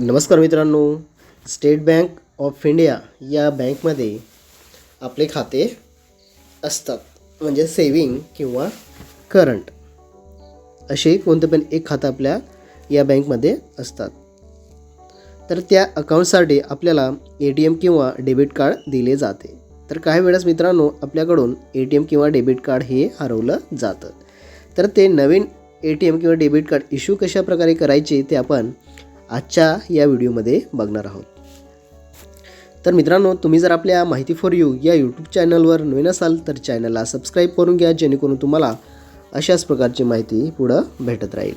नमस्कार मित्रांनो state bank of India या बँकमध्ये आपले खाते असतात. म्हणजे सेविंग किंवा करंट. असे कोणतं पण एक खातं आपल्या या बँकमध्ये असतात. तर त्या अकाउंटसाठी आपल्याला ए टी एम किंवा डेबिट कार्ड दिले जाते. तर काही वेळेस मित्रांनो आपल्याकडून ए टी एम किंवा डेबिट कार्ड हे हरवलं जातं. तर ते नवीन ए टी एम किंवा डेबिट कार्ड इश्यू कशा प्रकारे करायचे ते आपण आजच्या या व्हिडिओमध्ये बघणार आहोत. तर मित्रांनो तुम्ही जर आपल्या माहिती फॉर यू या यूट्यूब चॅनलवर नवीन असाल तर चॅनलला सबस्क्राईब करून घ्या जेणेकरून तुम्हाला अशाच प्रकारची माहिती पुढं भेटत राहील.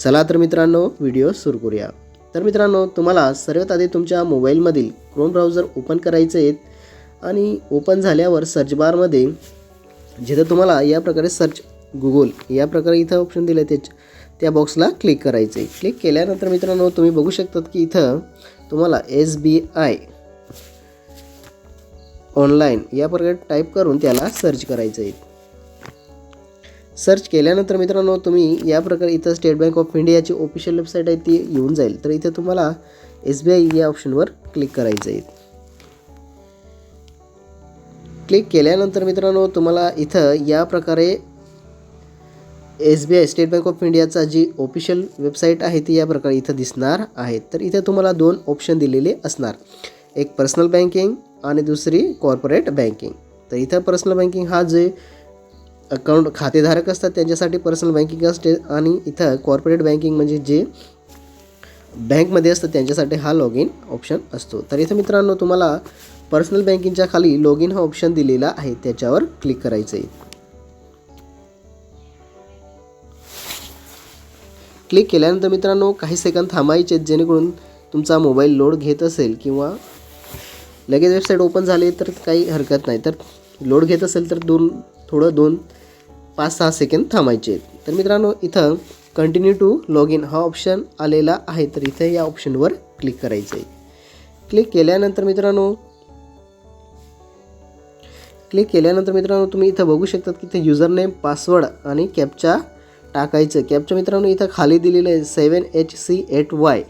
चला तर मित्रांनो व्हिडिओ सुरू करूया. तर मित्रांनो तुम्हाला सर्वात आधी तुमच्या मोबाईलमधील क्रोम ब्राउझर ओपन करायचे आहेत आणि ओपन झाल्यावर सर्च बारमध्ये जिथं तुम्हाला या प्रकारे सर्च गुगल या प्रकारे इथं ऑप्शन दिलं आहे त्या बॉक्सला क्लिक करायचं आहे क्लिक केल्यानंतर मित्रांनो तुम्ही बघू शकतात की इथं तुम्हाला एस बी आय ऑनलाईन या प्रकारे टाईप करून त्याला सर्च करायचं आहे सर्च केल्यानंतर मित्रांनो तुम्ही या प्रकारे इथं स्टेट बँक ऑफ इंडियाची ऑफिशियल वेबसाईट आहे ती येऊन जाईल. तर इथं तुम्हाला एस बी आय या ऑप्शनवर क्लिक करायचं आहे क्लिक केल्यानंतर मित्रांनो तुम्हाला इथं या प्रकारे S B I State Bank of इंडियाचा जी ऑफिशियल वेबसाईट आहे ती या प्रकारे इथं दिसणार आहे. तर इथं तुम्हाला दोन ऑप्शन दिलेले असणार. एक पर्सनल बँकिंग आणि दुसरी कॉर्पोरेट बँकिंग तर इथं पर्सनल बँकिंग हा जे अकाउंट खातेधारक असतात त्यांच्यासाठी पर्सनल बँकिंग असते आणि इथं कॉर्पोरेट बँकिंग म्हणजे जे बँकमध्ये असतं त्यांच्यासाठी हा लॉग इन ऑप्शन असतो. तर इथं मित्रांनो तुम्हाला पर्सनल बँकिंगच्या खाली लॉग इन हा ऑप्शन दिलेला आहे त्याच्यावर क्लिक करायचं आहे क्लिक केल्यानंतर मित्रांनो काही सेकंद थांबायचे आहेत जेणेकरून तुमचा मोबाईल लोड घेत असेल किंवा लगेच वेबसाईट ओपन झाली तर काही हरकत नाही. तर लोड घेत असेल तर दोन थोडं दोन पाच सहा सेकंद थांबायचे आहेत. तर मित्रांनो इथं कंटिन्यू टू लॉग इन हा ऑप्शन आलेला आहे. तर इथे या ऑप्शनवर क्लिक करायचं आहे. क्लिक केल्यानंतर मित्रांनो क्लिक केल्यानंतर मित्रांनो तुम्ही इथं बघू शकतात की इथे युजर नेम पासवर्ड आणि कॅपचा टाकायचं. कॅपच्या मित्रांनो इथं खाली दिलेलं आहे seven H C eight Y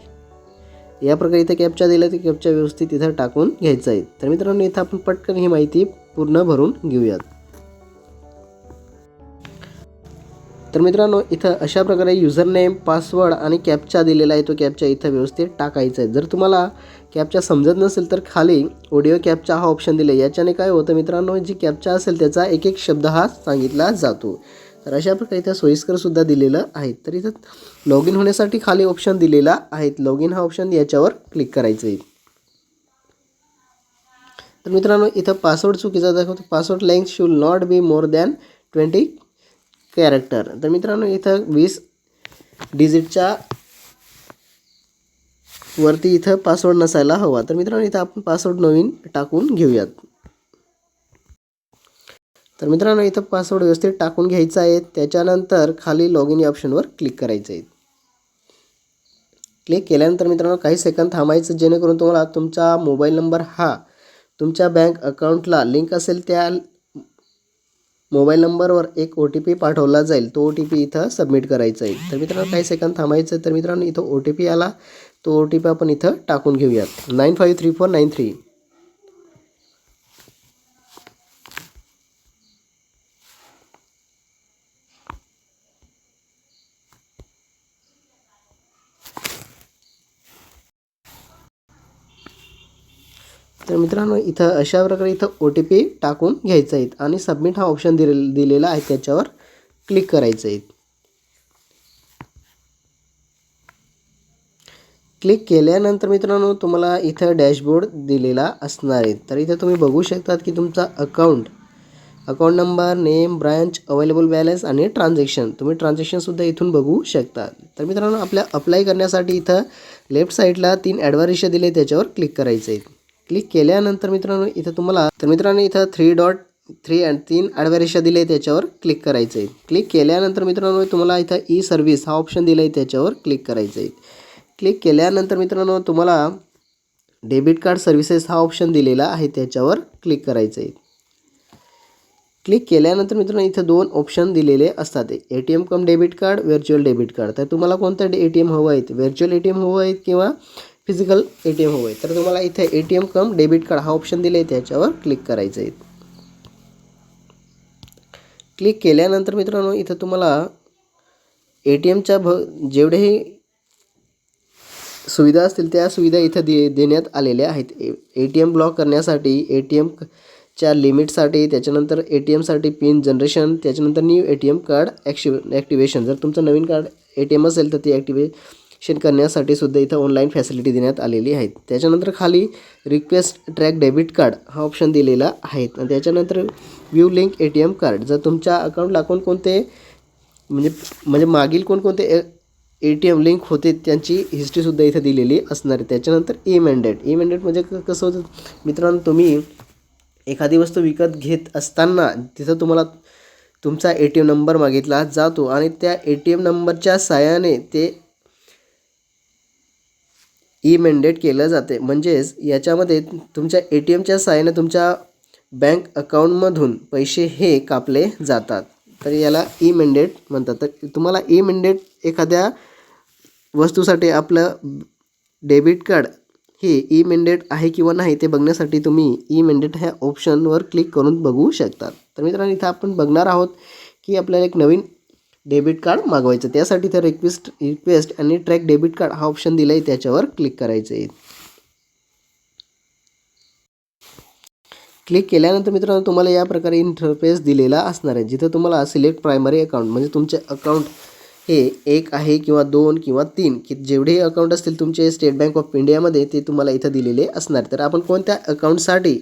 या प्रकारे इथं कॅपचा दिला तर कॅबच्या व्यवस्थित इथं टाकून घ्यायचं आहे. तर मित्रांनो इथं आपण पटकन ही माहिती पूर्ण भरून घेऊयात. तर मित्रांनो इथं अशा प्रकारे युजर नेम पासवर्ड आणि कॅपचा दिलेला आहे तो कॅपच्या इथं व्यवस्थित टाकायचा आहे. जर तुम्हाला कॅपचा समजत नसेल तर खाली ऑडिओ कॅपचा हा ऑप्शन दिला याच्याने काय होतं मित्रांनो जी कॅपचा असेल त्याचा एक एक शब्द हा सांगितला जातो. तर अशा प्रकारे इथं सोयीस्करसुद्धा दिलेलं आहे तर इथं लॉग इन होण्यासाठी खाली ऑप्शन दिलेला आहे लॉग इन हा ऑप्शन याच्यावर क्लिक करायचं आहे. तर मित्रांनो इथं पासवर्ड चुकीचा दाखवतो. Password length should not be more than twenty character तर मित्रांनो इथं वीस डिजिटच्या वरती इथं पासवर्ड नसायला हवा. तर मित्रांनो इथं आपण पासवर्ड नवीन टाकून घेऊयात. तर मित्रांनो इथं पासवर्ड व्यवस्थित टाकून घ्यायचा आहे. त्याच्यानंतर खाली लॉग इन या ऑप्शनवर क्लिक करायचं आहे. क्लिक केल्यानंतर मित्रांनो काही सेकंद थांबायचं जेणेकरून तुम्हाला तुमचा मोबाईल नंबर हा तुमच्या बँक अकाउंटला लिंक असेल त्या मोबाईल नंबरवर एक ओ टी पी पाठवला जाईल. तो ओ टी पी इथं सबमिट करायचा आहे. तर मित्रांनो काही सेकंद थांबायचं तर मित्रांनो इथं ओ टी पी आला. तो ओ टी पी आपण इथं टाकून घेऊयात. Nine five three four nine three तर मित्रांनो इथं अशा प्रकारे इथं ओ टी पी टाकून घ्यायचा आहे आणि सबमिट हा ऑप्शन दिले दिलेला आहे त्याच्यावर क्लिक करायचं आहे. क्लिक केल्यानंतर मित्रांनो तुम्हाला इथं डॅशबोर्ड दिलेला असणार आहे. तर इथं तुम्ही बघू शकतात की तुमचा account account number name branch available balance आणि ट्रान्झॅक्शन तुम्ही ट्रान्झॅक्शनसुद्धा इथून बघू शकता. तर मित्रांनो आपल्या अप्लाय करण्यासाठी इथं लेफ्ट साईडला तीन ॲडवारिशा दिले त्याच्यावर क्लिक करायचं आहे. क्लिक केल्यानंतर मित्रांनो इथं तुम्हाला तर मित्रांनो इथं थ्री डॉट थ्री अँड तीन ॲडवारिशा दिले त्याच्यावर क्लिक करायचं आहे क्लिक केल्यानंतर मित्रांनो तुम्हाला इथं ई सर्व्हिस हा ऑप्शन दिला आहे त्याच्यावर क्लिक करायचं आहे क्लिक केल्यानंतर मित्रांनो तुम्हाला डेबिट कार्ड सर्व्हिसेस हा ऑप्शन दिलेला आहे त्याच्यावर क्लिक करायचं आहे क्लिक केल्यानंतर मित्रांनो इथं दोन ऑप्शन दिलेले असतात. A T M cum debit card virtual debit card तर तुम्हाला कोणतं ए टी एम हवं आहे? व्हर्च्युअल ए टी एम हवं आहे किंवा फिजिकल ए टी एम हवं आहे तर तुम्हाला इथे A T M cum debit card हा ऑप्शन दिला आहे त्याच्यावर क्लिक करायचं आहे क्लिक केल्यानंतर मित्रांनो इथं तुम्हाला ए टी एमच्या भ जेवढेही सुविधा असतील त्या सुविधा इथं दे देण्यात आलेल्या आहेत. ए टी एम ब्लॉक करण्यासाठी ए टी एमच्या लिमिटसाठी त्याच्यानंतर ए टी एमसाठी पिन जनरेशन त्याच्यानंतर new A T M card ॲक्शि activation जर तुमचं नवीन कार्ड ए टी एम असेल तर ते ॲक्टिवेशन करण्यासाठी सुद्धा इथं ऑनलाईन फॅसिलिटी देण्यात आलेली आहेत. त्याच्यानंतर खाली रिक्वेस्ट ट्रॅक डेबिट कार्ड हा ऑप्शन दिलेला आहे. आणि त्याच्यानंतर view link A T M card जर तुमच्या अकाउंटला कोणकोणते म्हणजे म्हणजे मागील कोणकोणते ए टी एम लिंक होते त्यांची हिस्ट्रीसुद्धा इथे दिलेली असणार आहे. त्याच्यानंतर ई मॅन्डेट ई मॅन्डेट म्हणजे कसं होतं? मित्रांनो तुम्ही एखादी वस्तू विकत घेत असताना तिथं तुम्हाला तुमचा ए टी एम नंबर मागितला जातो. आणि त्या ए टी एम नंबरच्या साहाय्याने ते E ई मेंडेट केलं जाते. म्हणजेच याच्यामध्ये तुमच्या ए टी एमच्या सहाय्याने तुमच्या बँक अकाउंटमधून पैसे हे कापले जातात. तर याला e ई मेंडेट म्हणतात. तर तुम्हाला e ई मेंडेट एखाद्या वस्तूसाठी आपलं डेबिट कार्ड हे ई मेंडेट आहे किंवा नाही ते बघण्यासाठी तुम्ही ई मेंडेट ह्या ऑप्शनवर क्लिक करून बघू शकतात तर मित्रांनो इथं आपण बघणार आहोत की आपल्याला एक नवीन डेबिट कार्ड मागवायचं. त्यासाठी तर रिक्वेस्ट रिक्वेस्ट आणि ट्रॅक डेबिट कार्ड हा ऑप्शन दिला आहे त्याच्यावर क्लिक करायचं आहे क्लिक केल्यानंतर मित्रांनो तुम्हाला या प्रकारे इंटरफेस दिलेला असणार आहे. जिथं तुम्हाला सिलेक्ट प्रायमरी अकाउंट म्हणजे तुमचे अकाउंट हे एक आहे किंवा दोन किंवा तीन की जेवढे अकाउंट असतील तुमचे स्टेट बँक ऑफ इंडियामध्ये ते तुम्हाला इथं दिलेले असणार. तर आपण कोणत्या अकाउंटसाठी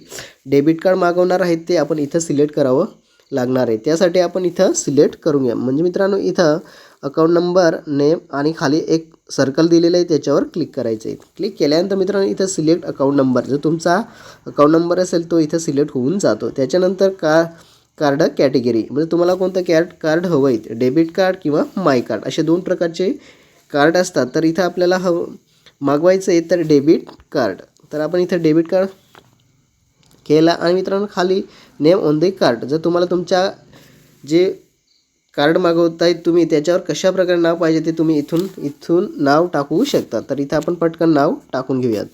डेबिट कार्ड मागवणार आहेत ते आपण इथं सिलेक्ट करावं. लागणार आहे. त्यासाठी आपण इथं सिलेक्ट करून घ्या म्हणजे मित्रांनो इथं अकाउंट नंबर नेम आणि खाली एक सर्कल दिलेलं आहे त्याच्यावर क्लिक करायचं आहे. क्लिक केल्यानंतर मित्रांनो इथं सिलेक्ट अकाउंट नंबर जो तुमचा अकाउंट नंबर असेल तो इथं सिलेक्ट होऊन जातो. त्याच्यानंतर का कार्ड कॅटेगरी म्हणजे तुम्हाला कोणतं कॅट कार्ड हवं आहे? डेबिट कार्ड किंवा माय कार्ड असे दोन प्रकारचे कार्ड असतात. तर इथं आपल्याला हवं मागवायचं आहे तर डेबिट कार्ड तर आपण इथं डेबिट कार्ड केला. आणि मित्रांनो खाली नेम ऑन द कार्ड जर तुम्हाला तुमच्या जे कार्ड मागवताय तुम्ही त्याच्यावर कशा प्रकारे नाव पाहिजे ते तुम्ही इथून इथून नाव टाकू शकता. तर इथं आपण पटकन नाव टाकून घेऊयात.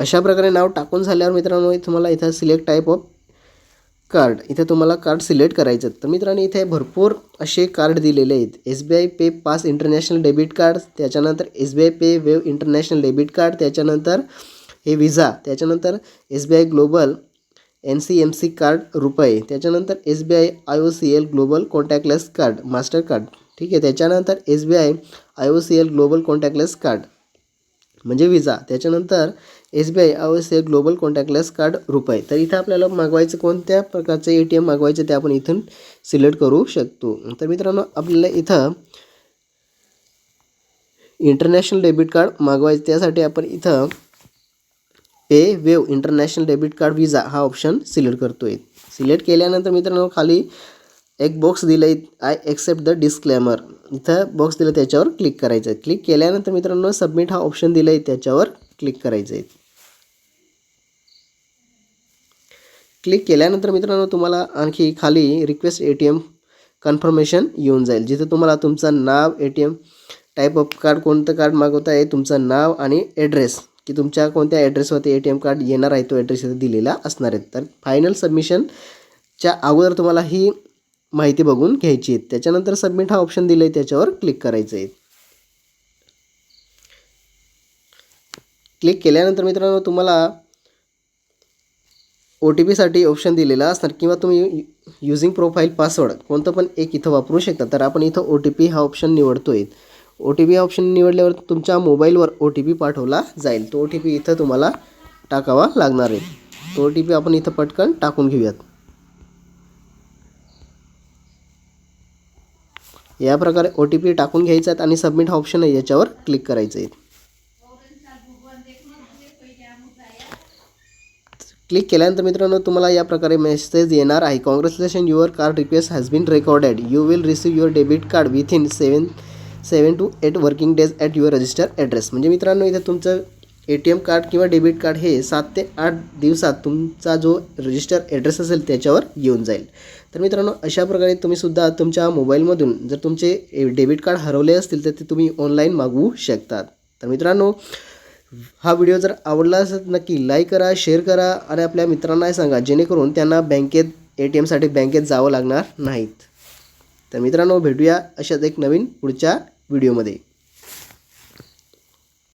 अशा प्रकारे नाव टाकून झाल्यावर मित्रांनो तुम्हाला इथं सिलेक्ट टाईप ऑफ कार्ड. इथे तुम्हाला कार्ड सिलेक्ट करायचं तर मित्रांनो इथे भरपूर असे कार्ड दिलेले आहेत. S B I pay pass international debit card त्याच्यानंतर S B I pay wave international debit card त्याच्यानंतर हे विजा त्याच्यानंतर S B I global N C M C card RuPay त्याच्यानंतर S B I I O C L global contactless card Mastercard. ठीक आहे त्याच्यानंतर S B I I O C L global contactless card. म्हणजे विजा त्याच्यानंतर S B I I global contactless card RuPay तर इथं आपल्याला मागवायचं कोणत्या प्रकारचं ए टी एम मागवायचं ते आपण इथून सिलेक्ट करू शकतो. तर मित्रांनो आपल्याला इथं इंटरनॅशनल डेबिट कार्ड मागवायचं त्यासाठी आपण इथं pay wave international debit card Visa हा ऑप्शन सिलेक्ट करतो आहे सिलेक्ट केल्यानंतर मित्रांनो खाली एक बॉक्स दिलं आहे आय एक्सेप्ट द डिस्क्लेमर इथं बॉक्स दिलं त्याच्यावर क्लिक करायचं आहे क्लिक केल्यानंतर मित्रांनो सबमिट हा ऑप्शन दिला आहे त्याच्यावर क्लिक करायचं आहे क्लिक केल्यानंतर मित्रांनो तुम्हाला आणखी खाली request A T M confirmation येऊन जाईल. जिथं तुम्हाला तुमचं नाव A T M type of card कोणतं कार्ड मागवता आहे तुमचं नाव आणि ॲड्रेस की तुमच्या कोणत्या ॲड्रेसवरती ए टी एम कार्ड येणार आहे तो ॲड्रेस इथे दिलेला असणार आहे. तर फायनल सबमिशनच्या अगोदर तुम्हाला ही माहिती बघून घ्यायची आहे. त्याच्यानंतर सबमिट हा ऑप्शन दिला आहे त्याच्यावर क्लिक करायचं आहे. क्लिक केल्यानंतर मित्रांनो तुम्हाला ओ टी पीसाठी ऑप्शन दिलेला असणार किंवा तुम्ही युझिंग प्रोफाईल पासवर्ड कोणतं पण एक इथं वापरू शकता. तर आपण इथं ओ टी पी हा ऑप्शन निवडतो आहे ओ टी पी हा ऑप्शन निवडल्यावर तुमच्या मोबाईलवर ओ टी पी पाठवला जाईल. तो ओ टी पी इथं तुम्हाला टाकावा लागणार आहे. तो ओ टी पी आपण इथं पटकन टाकून घेऊयात. या प्रकारे ओ टी पी टाकून घ्यायचा आहे आणि सबमिट ऑप्शन आहे याच्यावर क्लिक करायचं आहे. क्लिक केल्यानंतर मित्रांनो तुम्हाला या प्रकारे मेसेज येणार आहे. Congratulation your card request has been recorded you will receive your debit card within seven seven to eight working days at your register address म्हणजे मित्रांनो इथं तुमचं ए टी एम कार्ड किंवा डेबिट कार्ड हे सात ते आठ दिवसात तुमचा जो रजिस्टर ॲड्रेस असेल त्याच्यावर येऊन जाईल. तर मित्रांनो अशा प्रकारे तुम्ही सुद्धा तुमच्या मोबाईलमधून जर तुमचे डेबिट कार्ड हरवले असतील तर ते तुम्ही ऑनलाईन मागवू शकतात. तर मित्रांनो हा व्हिडिओ जर आवडला असेल तर नक्की लाईक करा शेअर करा आणि आपल्या मित्रांनाही सांगा जेणेकरून त्यांना बँकेत ए टी एमसाठी बँकेत जावं लागणार नाहीत. तर मित्रांनो भेटूया अशाच एक नवीन पुढच्या व्हिडिओमध्ये.